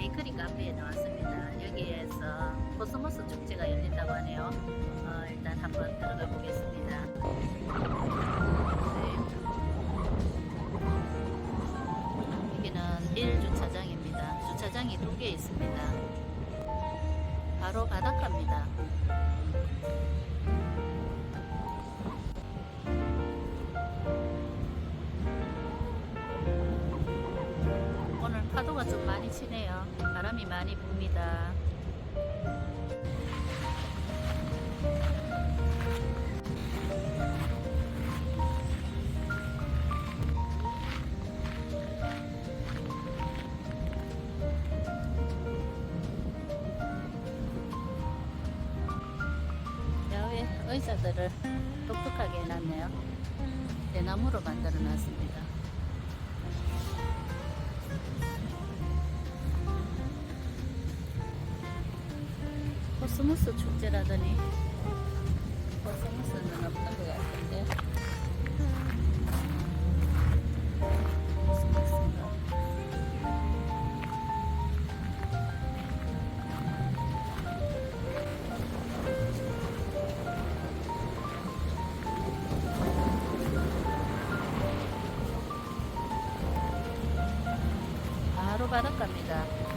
베이커리 카페에 나왔습니다. 여기에서 코스모스 축제가 열린다고 하네요. 어, 일단 한번 들어가 보겠습니다. 네. 여기는 1주차장입니다. 주차장이 두 개 있습니다. 바로 바닷가입니다. 파도가 좀 많이 치네요. 바람이 많이 붑니다. 의자들을 독특하게 해놨네요. 대나무로 만들어 놨습니다. 코스모스 축제라더니 코스모스는 없는 것 같은데? 바로 바닷가입니다.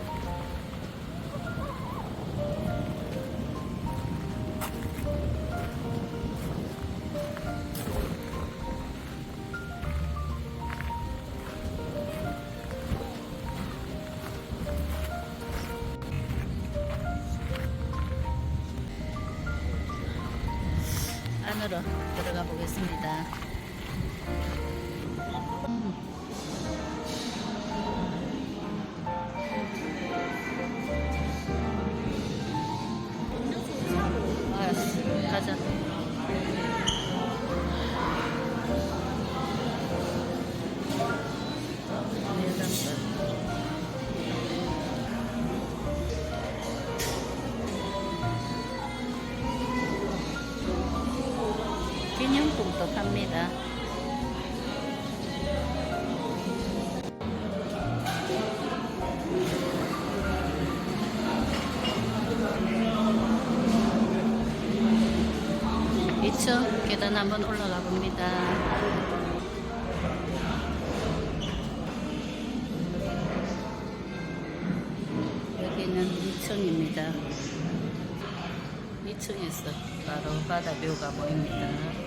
안으로 들어가 보겠습니다. 음. 알았어. 가자. 기념품도 팝니다. 이층 계단 한번 올라가 봅니다. 여기는 2층입니다. 2층에서 바로 바다 뷰가 보입니다.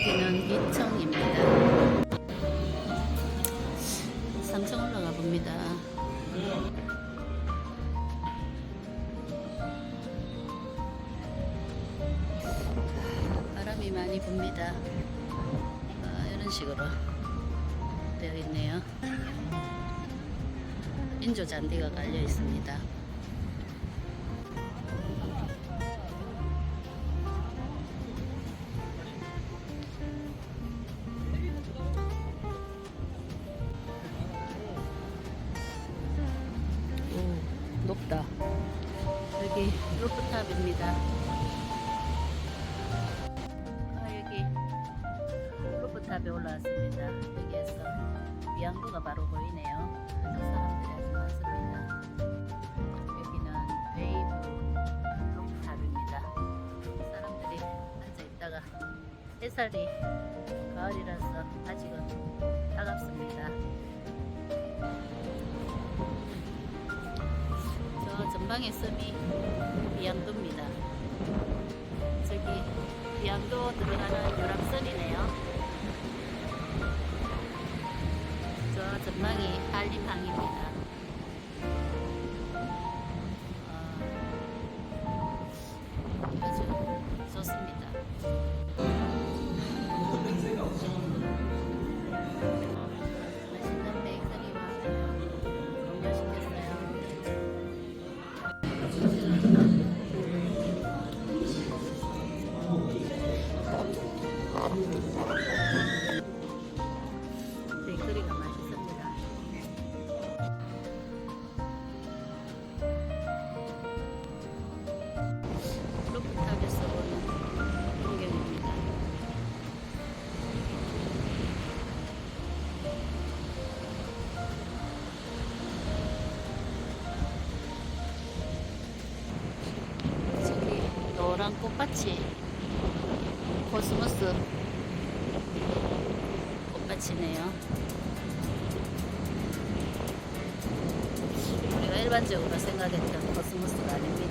여기는 2층입니다. 3층 올라가 봅니다. 바람이 많이 붑니다. 아, 이런 식으로 되어 있네요. 인조 잔디가 깔려 있습니다. 오, 높다. 여기 루프탑입니다. 아, 여기 루프탑에 올라왔습니다. 여기에서 비양도가 바로 보이네요. 한국 사람들이 아주 많습니다. 여기는 웨이브 루프탑입니다. 사람들이 앉아 있다가 햇살이 가을이라서 아직은 따갑습니다. 어, 전방의 섬이 비양도입니다. 저기 비양도 들어가는 유람선이네요. 저 전방이 한림항입니다. 어, 아주 좋습니다. 맛있는 베이커리와 연결시켜서 꽃밭이 코스모스 꽃밭이네요. 우리가 일반적으로 생각했던 코스모스가 아닙니다.